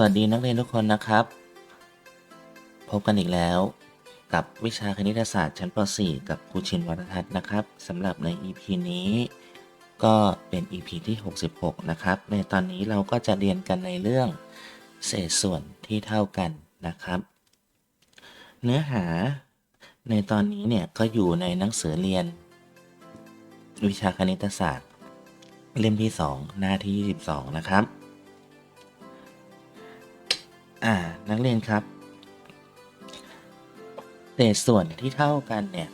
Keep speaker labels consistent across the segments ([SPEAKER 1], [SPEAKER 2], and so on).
[SPEAKER 1] วัสดีนักเรียนทุกคนนะครับ พบกันอีกแล้วกับวิชาคณิตศาสตร์ชั้นป .4 กับครูชินวัฒทัศน์นะครับสำหรับใน EP นี้ ก็เป็น EP ที่ 66 นะครับ ในตอนนี้เราก็จะเรียนกันในเรื่องเศษส่วนที่เท่ากันนะครับ เนื้อหาในตอนนี้เนี่ยก็อยู่ในหนังสือเรียน วิชาคณิตศาสตร์ เล่มที่ 2 หน้าที่ 22 นะครับ อ่า นักเรียนครับเศษส่วนที่เท่ากันเนี่ย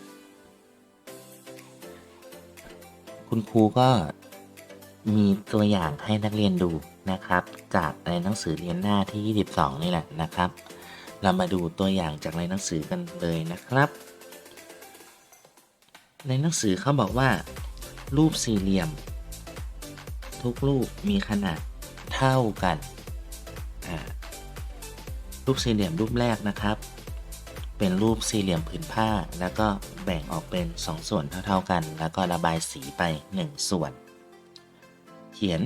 [SPEAKER 1] คุณครูก็มีตัวอย่างให้นักเรียนดูนะครับ จากในหนังสือเรียนหน้าที่ 22 นี่แหละนะครับ เรามาดูตัวอย่างจากในหนังสือกันเลยนะครับ ในหนังสือเขาบอกว่า รูปสี่เหลี่ยม ทุกรูปมีขนาดเท่ากัน รูปสี่เหลี่ยมรูปแรกนะครับ เป็นรูปสี่เหลี่ยมผืนผ้า แล้วก็แบ่งออกเป็น 2 ส่วนเท่า ๆกัน แล้วก็ระบายสีไป 1 ส่วน เขียน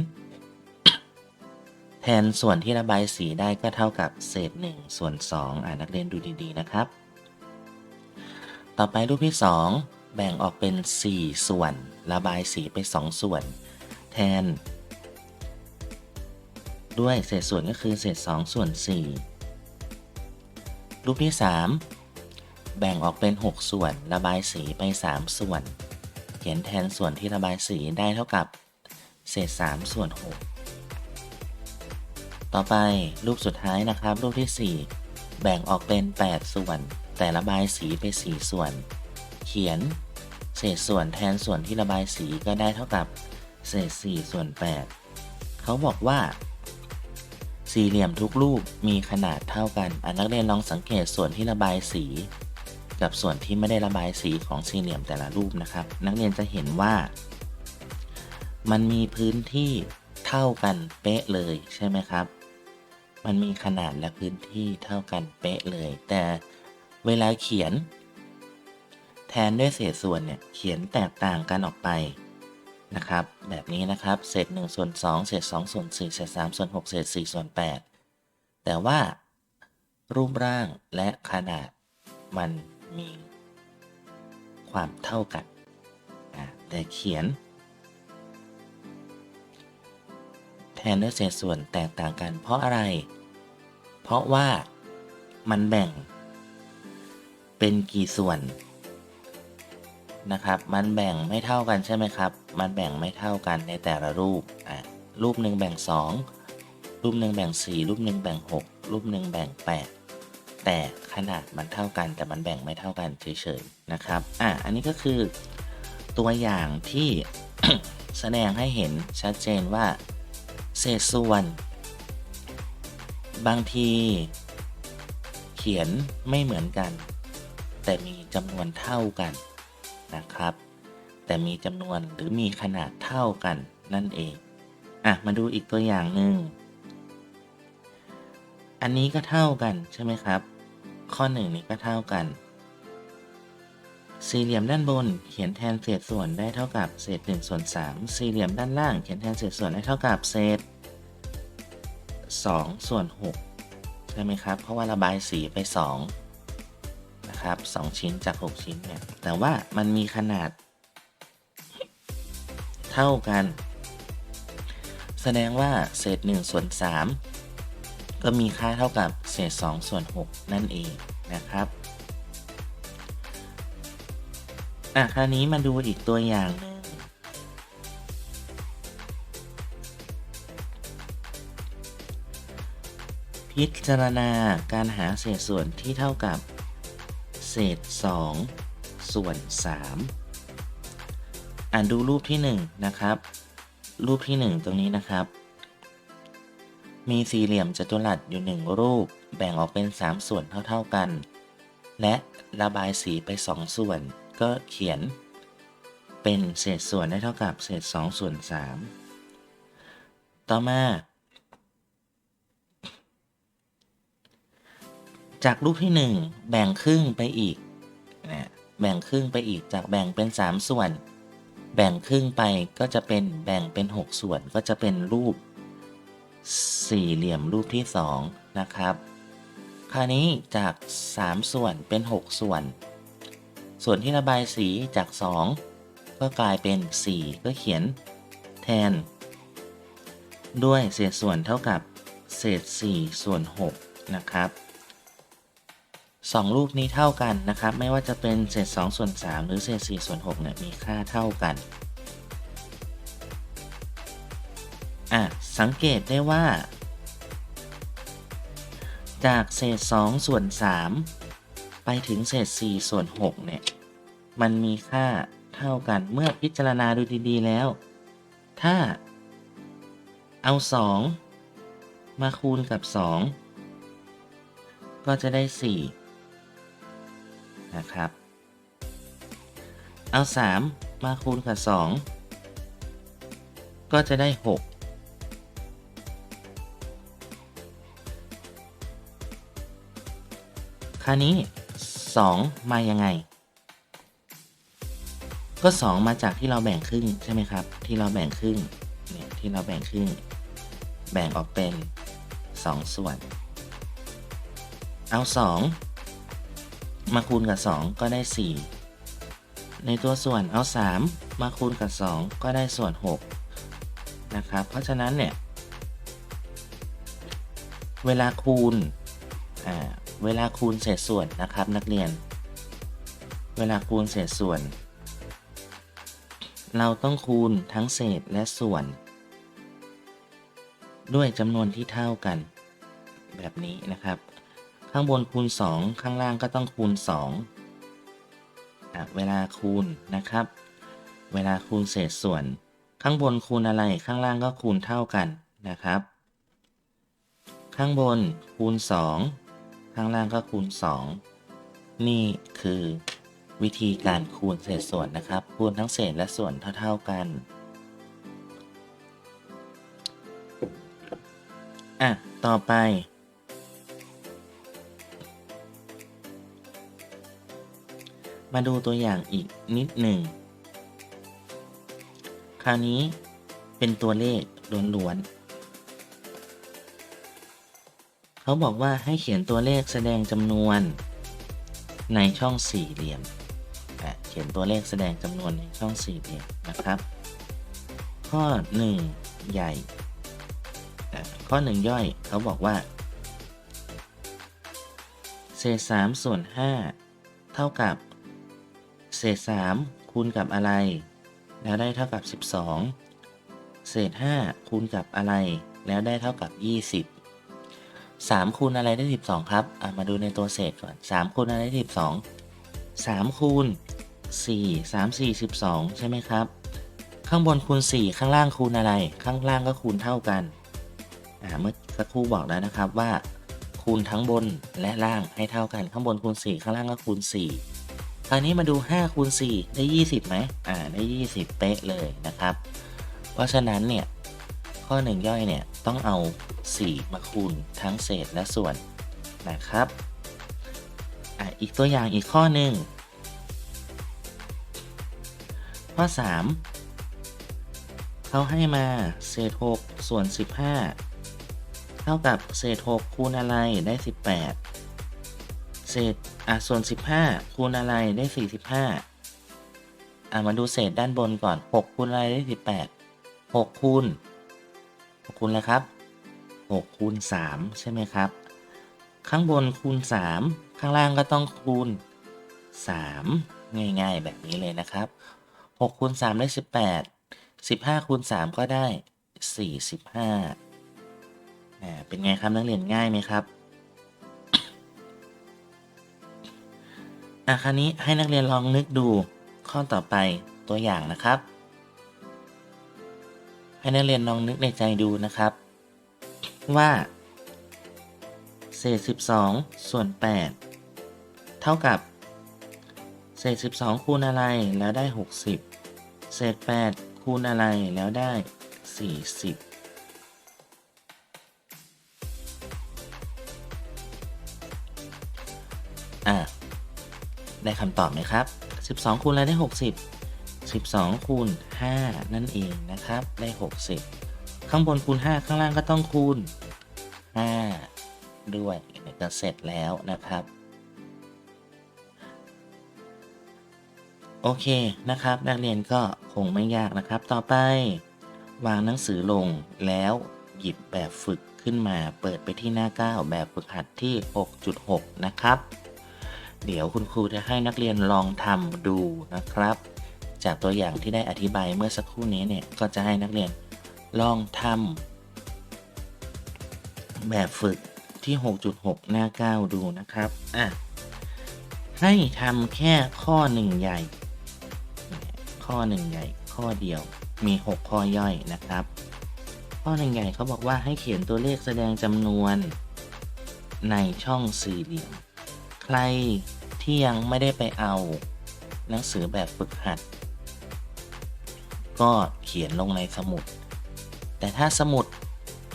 [SPEAKER 1] แทนส่วนที่ระบายสีได้ก็เท่ากับเศษ 1 ส่วน 2 อ่านักเรียนดูดีๆนะครับ ต่อไปรูปที่ 2 แบ่งออกเป็น 4 ส่วน ระบายสีไป 2 ส่วน แทน ด้วยเศษส่วนก็คือเศษ 2 ส่วน 4 รูปที่ 3 แบ่งออกเป็น 6 ส่วนระบายสีไป 3 ส่วน เขียนแทนส่วนที่ระบายสีได้เท่ากับ เศษ 3 ส่วน 6 ต่อไปรูปสุดท้ายนะครับ รูปที่ 4 แบ่งออกเป็น 8 ส่วน แต่ระบายสีไป 4 ส่วน เขียน เศษส่วนแทนส่วนที่ระบายสีก็ได้เท่ากับ เศษ 4 ส่วน 8 เขาบอกว่า สี่เหลี่ยมทุกรูปมีขนาดเท่ากันอนักเรียนลองสังเกตส่วนที่ระบายสี กับส่วนที่ไม่ได้ระบายสีของสี่เหลี่ยมแต่ละรูปนะครับ นักเรียนจะเห็นว่า มันมีพื้นที่เท่ากันเป๊ะเลยใช่ไหมครับ มันมีขนาดและพื้นที่เท่ากันเป๊ะเลย แต่เวลาเขียน แทนด้วยเศษส่วนเนี่ยเขียนแตกต่างกันออกไป นะครับ แบบนี้นะครับ เศษ1ส่วน2เศษ2ส่วน4เศษ3ส่วน6เศษ4ส่วน8แต่ว่ารูปร่างและขนาดมันมีความเท่ากัน แต่เขียน แทนด้วยเศษส่วนแตกต่างกัน เพราะอะไร เพราะว่ามันแบ่งเป็นกี่ส่วน นะครับ มันแบ่งไม่เท่ากันใช่ไหมครับ มันแบ่งไม่เท่ากันในแต่ละรูปอะรูปหนึ่งแบ่ง 2 รูปหนึ่งแบ่ง 4 รูปหนึ่งแบ่ง 6 รูปหนึ่งแบ่ง 8 แต่ขนาดมันเท่ากัน แต่มันแบ่งไม่เท่ากันเฉยๆนะครับอะอันนี้ก็คือตัวอย่างที่แสดงให้เห็นชัดเจนว่าเศษส่วน บางที เขียนไม่เหมือนกัน แต่มีจำนวนเท่ากัน นะครับ แต่มีจำนวนหรือมีขนาดเท่ากันนั่นเอง อะ มาดูอีกตัวอย่างหนึ่ง อันนี้ก็เท่ากันใช่ไหมครับ ข้อหนึ่งนี้ก็เท่ากัน สี่เหลี่ยมด้านบนเขียนแทนเศษส่วนได้เท่ากับเศษ1ส่วน3สี่เหลี่ยมด้านล่างเขียนแทนเศษส่วนได้เท่ากับเศษ2ส่วน6ใช่ไหมครับ เพราะว่าระบายสีไป 2 นะครับ 2 ชิ้นจาก 6 ชิ้นเนี่ย แต่ว่ามันมีขนาด เท่ากัน แสดงว่าเศษ1ส่วน3ก็มีค่าเท่ากับเศษ2ส่วน6นั่นเองนะครับอะคราวนี้มาดูอีกตัวอย่างหนึ่งพิจารณาการหาเศษส่วนที่เท่ากับ เศษ 2 ส่วน 3 อ่านดูรูปที่ 1 นะครับ รูปที่ 1 ตรงนี้นะครับ มีสี่เหลี่ยมจัตุรัสอยู่ 1 รูป แบ่งออกเป็น 3 ส่วนเท่า ๆกัน และระบายสีไป 2 ส่วน ก็เขียน เป็นเศษส่วนได้เท่ากับเศษ 2 ส่วน 3 ต่อมา จากรูปที่ 1 แบ่งครึ่งไปอีกนะแบ่งครึ่งไปอีกจากแบ่งเป็น 3 ส่วน แบ่งครึ่งไปก็จะเป็นแบ่งเป็น 6 ส่วนก็จะเป็นรูป สี่เหลี่ยมรูปที่สองนะครับ คราวนี้จาก 3 ส่วนเป็น 6 ส่วน ส่วนที่ระบายสีจาก 2 ก็กลายเป็น 4 ก็เขียนแทน ด้วยเศษส่วนเท่ากับเศษ4ส่วน6นะครับ 2 รูปนี้เท่ากันนะครับ ไม่ว่าจะเป็นเศษ2ส่วน3หรือเศษ4ส่วน6เนี่ยมีค่าเท่ากันอะสังเกตได้ว่า จากเศษ2ส่วน3ไปถึงเศษ4ส่วน6เนี่ยมันมีค่าเท่ากันเมื่อพิจารณาดูดีๆแล้ว ถ้าเอา 2 มาคูณกับ 2 ก็จะได้ 4 นะครับ เอา 3 มาคูณกับ 2 ก็จะได้ 6คราวนี้ 2 มายังไง ก็ 2 มาจากที่เราแบ่งครึ่งใช่ไหมครับ ที่เราแบ่งครึ่งเนี่ยที่เราแบ่งครึ่ง แบ่งออกเป็น 2 ส่วน เอา 2 มาคูณกับ 2 ก็ได้ 4 ในตัวส่วนเอา 3 มาคูณกับ 2 ก็ได้ส่วน 6 นะครับ เพราะฉะนั้นเนี่ย เวลาคูณเวลาคูณเศษส่วนนะครับนักเรียน เวลาคูณเศษส่วน เราต้องคูณทั้งเศษและส่วน ด้วยจำนวนที่เท่ากัน แบบนี้นะครับ ข้างบนคูณ 2 ข้างล่างก็ต้องคูณ2อะเวลาคูณนะครับ เวลาคูณเศษส่วน ข้างบนคูณอะไรข้างล่างก็คูณเท่ากันนะครับ ข้างบนคูณ 2 ข้างล่างก็คูณ 2 นี่คือวิธีการคูณเศษส่วนนะครับ คูณทั้งเศษและส่วนเท่า ๆกันอะต่อไป มาดูตัวอย่างอีกนิดหนึ่ง คราวนี้เป็นตัวเลขล้วนๆ เขาบอกว่าให้เขียนตัวเลขแสดงจำนวนในช่องสี่เหลี่ยม เขียนตัวเลขแสดงจำนวนในช่องสี่เหลี่ยมนะครับ ข้อ 1 ใหญ่อะข้อ 1 ย่อยเขาบอกว่า เศษ3ส่วน5เท่ากับ เศษ 3 คูณกับอะไร แล้วได้เท่ากับ 12 เศษ 5 คูณกับอะไร แล้วได้เท่ากับ 20 3 คูณอะไรได้ 12 ครับอะมาดูในตัวเศษก่อน 3 คูณอะไรได้ 12 3 คูณ 4 3 4 12 ใช่ไหมครับ ข้างบนคูณ 4 ข้างล่างคูณอะไร ข้างล่างก็คูณเท่ากันอ่าเมื่อสักครู่บอกแล้วนะครับว่า คูณทั้งบนและล่างให้เท่ากัน ข้างบนคูณ 4 ข้างล่างก็คูณ 4 คราวนี้มาดู5คูณ4ได้ 20ไหมอ่าได้ 20 เป๊ะเลยนะครับ เพราะฉะนั้นเนี่ยข้อ 1 ย่อยเนี่ยต้องเอา 4 มาคูณทั้งเศษและส่วนนะครับอะอีกตัวอย่างอีกข้อหนึ่งข้อ 3 เขาให้มาเศษ 6 ส่วน 15 เท่ากับเศษ 6 คูณอะไรได้ 18 เศษอะส่วน 15 คูณอะไรได้ 45อะมาดูเศษด้านบนก่อน 6 คูณอะไรได้ 18 6 คูณ6คูณอะไรครับ 6 คูณ 3 ใช่ไหมครับ ข้างบนคูณ 3 ข้างล่างก็ต้องคูณ 3 ง่ายๆ แบบนี้เลยนะครับ 6 คูณ 3 ได้ 18 15 คูณ 3 ก็ได้ 45อ่าเป็นไงครับนักเรียนง่ายไหมครับ อะคราวนี้ให้นักเรียนลองนึกดูข้อต่อไปตัวอย่างนะครับ ให้นักเรียนลองนึกในใจดูนะครับ ว่าเศษ 12 ส่วน 8 เท่ากับ เศษ 12 คูณอะไรแล้วได้ 60 เศษ 8 คูณอะไรแล้วได้ 40 ได้คำตอบไหมครับ 12 คูณอะไรได้ 60 12 คูณ 5 นั่นเองนะครับ ได้ 60 ข้างบนคูณ 5 ข้างล่างก็ต้องคูณ 5 ด้วยก็เสร็จแล้วนะครับ โอเคนะครับ นักเรียนก็คงไม่ยากนะครับ ต่อไป วางหนังสือลงแล้วหยิบแบบฝึกขึ้นมาเปิดไปที่หน้า 9 แบบฝึกหัดที่ 6.6 นะครับ เดี๋ยวคุณครูจะให้นักเรียนลองทำดูนะครับ จากตัวอย่างที่ได้อธิบายเมื่อสักครู่นี้เนี่ยก็จะให้นักเรียนลองทำแบบฝึกที่ 6.6 หน้า 9 ดูนะครับอะให้ทำแค่ข้อหนึ่งใหญ่ ข้อหนึ่งใหญ่ ข้อเดียวมี 6 ข้อย่อยนะครับ ข้อหนึ่งใหญ่เขาบอกว่าให้เขียนตัวเลขแสดงจำนวนในช่องสี่เหลี่ยม รที่ยังไม่ได้ไปเอา หนังสือแบบฝึกหัด ก็เขียนลงในสมุด แต่ถ้าสมุด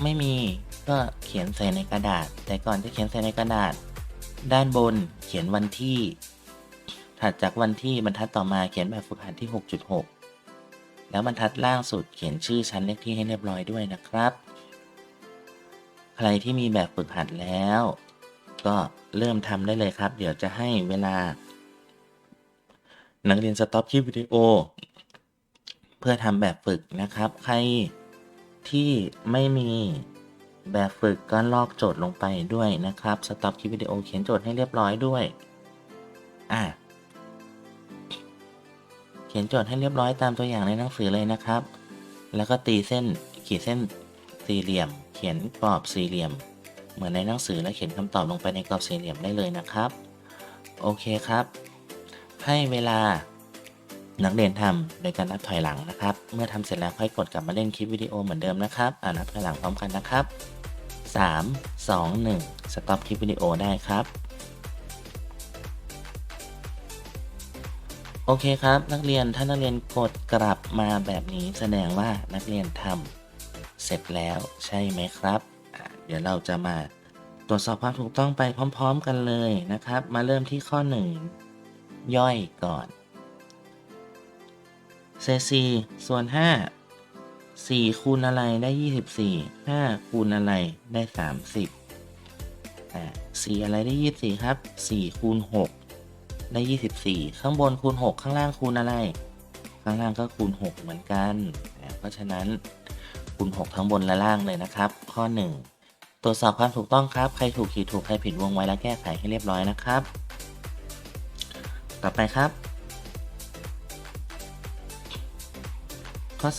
[SPEAKER 1] ไม่มีก็เขียนใส่ในกระดาษ แต่ก่อนจะเขียนใส่ในกระดาษ ด้านบนเขียนวันที่ ถัดจากวันที่บรรทัดต่อมาเขียนแบบฝึกหัดที่ 6.6 แล้วบรรทัดล่างสุดเขียนชื่อชั้นเลขที่ให้เรียบร้อยด้วยนะครับ ใครที่มีแบบฝึกหัดแล้ว ก็เริ่มทำได้เลยครับ เดี๋ยวจะให้เวลา นักเรียนสต็อปคลิปวิดีโอ เพื่อทำแบบฝึกนะครับ ใครที่ไม่มีแบบฝึกก็ลอกโจทย์ลงไปด้วยนะครับสต็อปคลิปวิดีโอเขียนโจทย์ให้เรียบร้อยด้วยอะเขียนโจทย์ให้เรียบร้อยตามตัวอย่างในหนังสือเลยนะครับ แล้วก็ตีเส้นขีดเส้นสี่เหลี่ยม เขียนกรอบสี่เหลี่ยม เหมือนในหนังสือและเขียนคำตอบลงไปในกรอบสี่เหลี่ยมได้เลยนะครับ โอเคครับ ให้เวลานักเรียนทำโดยการนับถอยหลังนะครับ เมื่อทำเสร็จแล้วค่อยกดกลับมาเล่นคลิปวิดีโอเหมือนเดิมนะครับ อ่านับถอยหลังพร้อมกันนะครับ 3 2 1 สต็อปคลิปวิดีโอได้ครับ โอเคครับ นักเรียนถ้านักเรียนกดกลับมาแบบนี้แสดงว่านักเรียนทำเสร็จแล้วใช่ไหมครับ เดี๋ยวเราจะมาตรวจสอบความถูกต้องไปพร้อม ๆ กันเลยนะครับ มาเริ่มที่ข้อ 1 ย่อยก่อนเศษสี่ส่วนห้าสี่คูณอะไรได้ยี่สิบสี่ห้าคูณอะไรได้สามสิบอ่าสี่อะไรได้ยี่สิบสี่ครับสี่คูณหกได้ยี่สิบสี่ข้างบนคูณหกข้างล่างคูณอะไร ข้างล่างก็คูณหกเหมือนกัน เพราะฉะนั้นคูณหกทั้งบนและล่างเลยนะครับ ข้อหนึ่ง ตรวจสอบความถูกต้องครับ ใครถูกขีดถูกใครผิดวงไว้แล้วแก้ไขให้เรียบร้อยนะครับ ต่อไปครับ ข้อ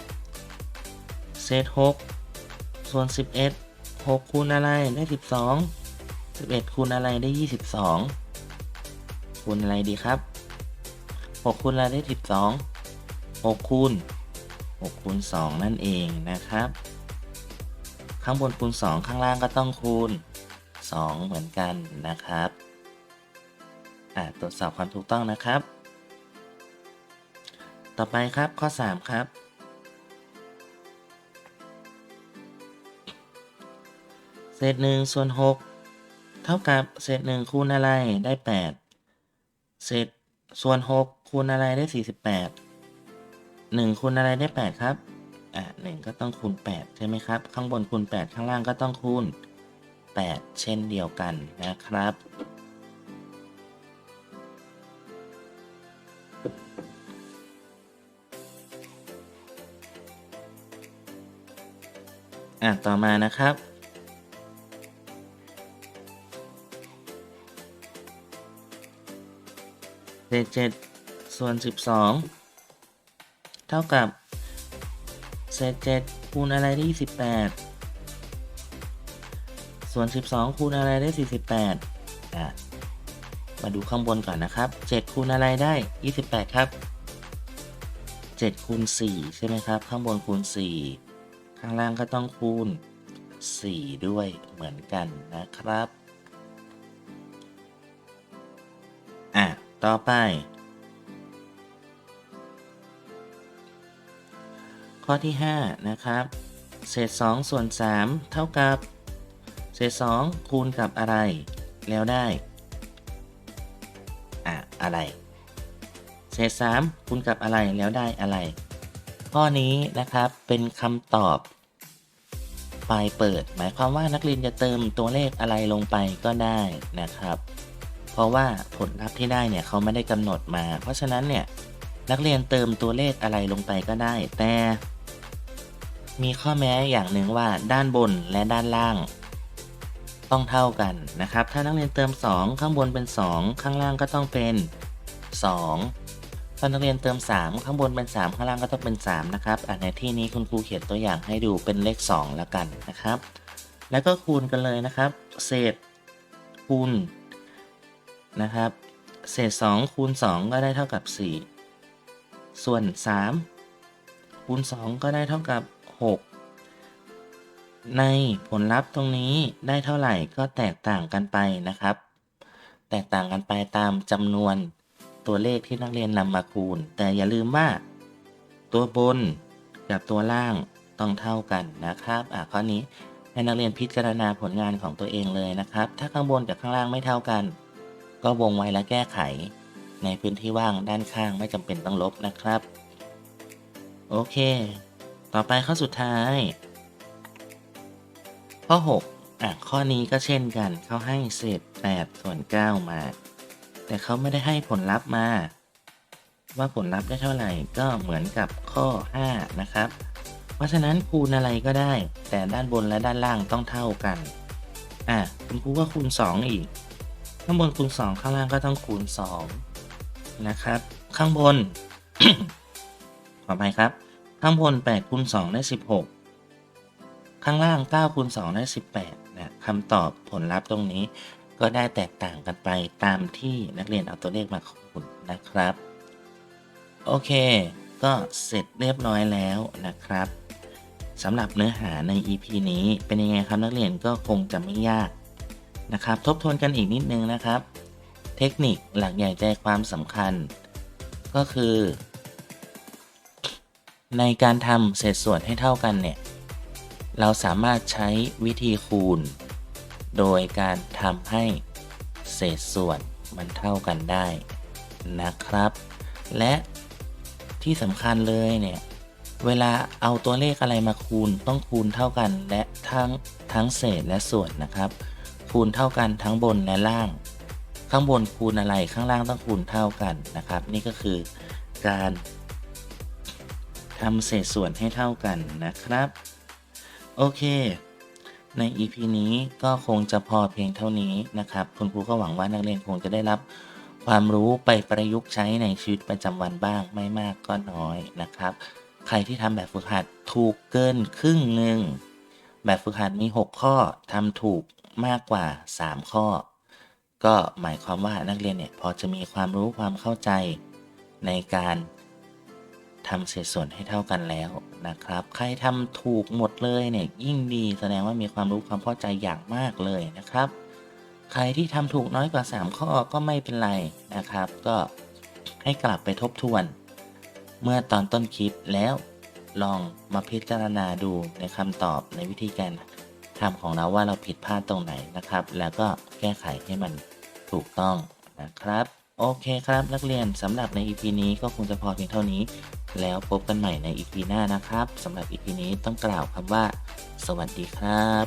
[SPEAKER 1] 2 เศษ6ส่วน 11 6คูณอะไรได้ 12 11คูณอะไรได้ 22คูณอะไรดีครับ 6คูณอะไรได้ 12 6คูณ6คูณ2นั่นเองนะครับ ข้างบนคูณ 2 ข้างล่างก็ต้องคูณ 2 เหมือนกันนะครับอ่าตรวจสอบความถูกต้องนะครับ ต่อไปครับข้อ 3 ครับ เศษหนึ่งส่วน 6 เท่ากับเศษหนึ่งคูณอะไรได้ 8 เศษส่วน 6 คูณอะไรได้ 48 1คูณอะไรได้ 8 ครับ อะ1ก็ต้องคูณ 8 ใช่ไหมครับ ข้างบนคูณ 8 ข้างล่างก็ต้องคูณ 8 เช่นเดียวกันนะครับ อะ ต่อมานะครับเศษเจ็ดส่วนสิบสองเท่ากับ เศษเจ็ดคูณอะไรได้ยี่สิบแปดส่วนสิบสองคูณอะไรได้สี่สิบแปดอะมาดูข้างบนก่อนนะครับเจ็ดคูณอะไรได้ยี่สิบแปดครับเจ็ดคูณสี่ใช่ไหมครับ ข้างบนคูณสี่ข้างล่างก็ต้องคูณ 4 ด้วยเหมือนกันนะครับ อะ ต่อไป ข้อที่ 5 นะครับ เศษ 2 ส่วน 3 เท่ากับ เศษ 2 คูณกับอะไร แล้วได้ อะอะไร เศษ 3 คูณกับอะไรแล้วได้อะไร ข้อนี้นะครับเป็นคำตอบปลายเปิด หมายความว่านักเรียนจะเติมตัวเลขอะไรลงไปก็ได้นะครับ เพราะว่าผลลัพธ์ที่ได้เนี่ยเขาไม่ได้กำหนดมา เพราะฉะนั้นเนี่ยนักเรียนเติมตัวเลขอะไรลงไปก็ได้ แต่ มีข้อแม้อย่างหนึ่งว่าด้านบนและด้านล่าง ต้องเท่ากันนะครับ ถ้านักเรียนเติม 2 ข้างบนเป็น 2 ข้างล่างก็ต้องเป็น 2 ถ้านักเรียนเติม 3 ข้างบนเป็น 3 ข้างล่างก็ต้องเป็น 3 นะครับอะในที่นี้คุณครูเขียนตัวอย่างให้ดูเป็นเลข 2 แล้วกันนะครับ แล้วก็คูณกันเลยนะครับ เศษคูณนะครับเศษ 2 คูณ 2 ก็ได้เท่ากับ 4 ส่วน 3 คูณ 2 ก็ได้เท่ากับ 6 ในผลลัพธ์ตรงนี้ได้เท่าไหร่ก็แตกต่างกันไปนะครับ แตกต่างกันไปตามจำนวนตัวเลขที่นักเรียนนำมาคูณ แต่อย่าลืมว่า ตัวบนกับตัวล่างต้องเท่ากันนะครับอะข้อนี้ให้นักเรียนพิจารณาผลงานของตัวเองเลยนะครับ ถ้าข้างบนกับข้างล่างไม่เท่ากัน ก็วงไว้และแก้ไข ในพื้นที่ว่างด้านข้างไม่จำเป็นต้องลบนะครับ โอเค ต่อไปข้อสุดท้าย ข้อ 6 อะ ข้อนี้ก็เช่นกันเขาให้เศษ8ส่วน9มา แต่เขาไม่ได้ให้ผลลัพธ์มา ว่าผลลัพธ์ได้เท่าไหร่ก็เหมือนกับข้อ 5 นะครับ เพราะฉะนั้นคูณอะไรก็ได้ แต่ด้านบนและด้านล่างต้องเท่ากัน อะคุณครูก็คูณ 2 อีก ข้างบนคูณ 2 ข้างล่างก็ต้องคูณ 2 นะครับ ข้างบนขอไปครับ ข้างบน8คูณ2ได้ 16 ข้างล่าง9คูณ2ได้ 18นะคำตอบผลลัพธ์ตรงนี้ก็ได้แตกต่างกันไปตามที่นักเรียนเอาตัวเลขมาคูณนะครับ โอเค ก็เสร็จเรียบร้อยแล้วนะครับสำหรับเนื้อหาใน EP นี้เป็นยังไงครับนักเรียนก็คงจะไม่ยากนะครับ ทบทวนกันอีกนิดนึงนะครับ เทคนิคหลักใหญ่ใจความสำคัญ ก็คือ ในการทำเศษส่วนให้เท่ากันเนี่ย เราสามารถใช้วิธีคูณ โดยการทำให้เศษส่วนมันเท่ากันได้นะครับ และที่สำคัญเลยเนี่ย เวลาเอาตัวเลขอะไรมาคูณต้องคูณเท่ากันและทั้งทั้งเศษและส่วนนะครับ คูณเท่ากันทั้งบนและล่าง ข้างบนคูณอะไรข้างล่างต้องคูณเท่ากันนะครับ นี่ก็คือการ ทำเศษส่วนให้เท่ากันนะครับ โอเค ใน EP นี้ก็คงจะพอเพียงเท่านี้นะครับ คุณครูก็หวังว่านักเรียนคงจะได้รับความรู้ไปประยุกต์ใช้ในชีวิตประจำวันบ้างไม่มากก็น้อยนะครับ ใครที่ทำแบบฝึกหัดถูกเกินครึ่งหนึ่งแบบฝึกหัดมี 6 ข้อทำถูกมากกว่า 3 ข้อ ก็หมายความว่านักเรียนเนี่ยพอจะมีความรู้ความเข้าใจในการ ทำเศษส่วนให้เท่ากันแล้วนะครับ ใครทำถูกหมดเลยเนี่ยยิ่งดีแสดงว่ามีความรู้ความเข้าใจอย่างมากเลยนะครับ ใครที่ทำถูกน้อยกว่า 3 ข้อก็ไม่เป็นไรนะครับ ก็ให้กลับไปทบทวน เมื่อตอนต้นคลิปแล้วลองมาพิจารณาดูในคำตอบในวิธีการทำของเราว่าเราผิดพลาดตรงไหนนะครับ แล้วก็แก้ไขให้มันถูกต้องนะครับ โอเคครับนักเรียนสำหรับใน EP นี้ก็คงจะพอเพียงเท่านี้ แล้วพบกันใหม่ใน EP หน้านะครับสำหรับ EP นี้ต้องกล่าวคำว่า สวัสดีครับ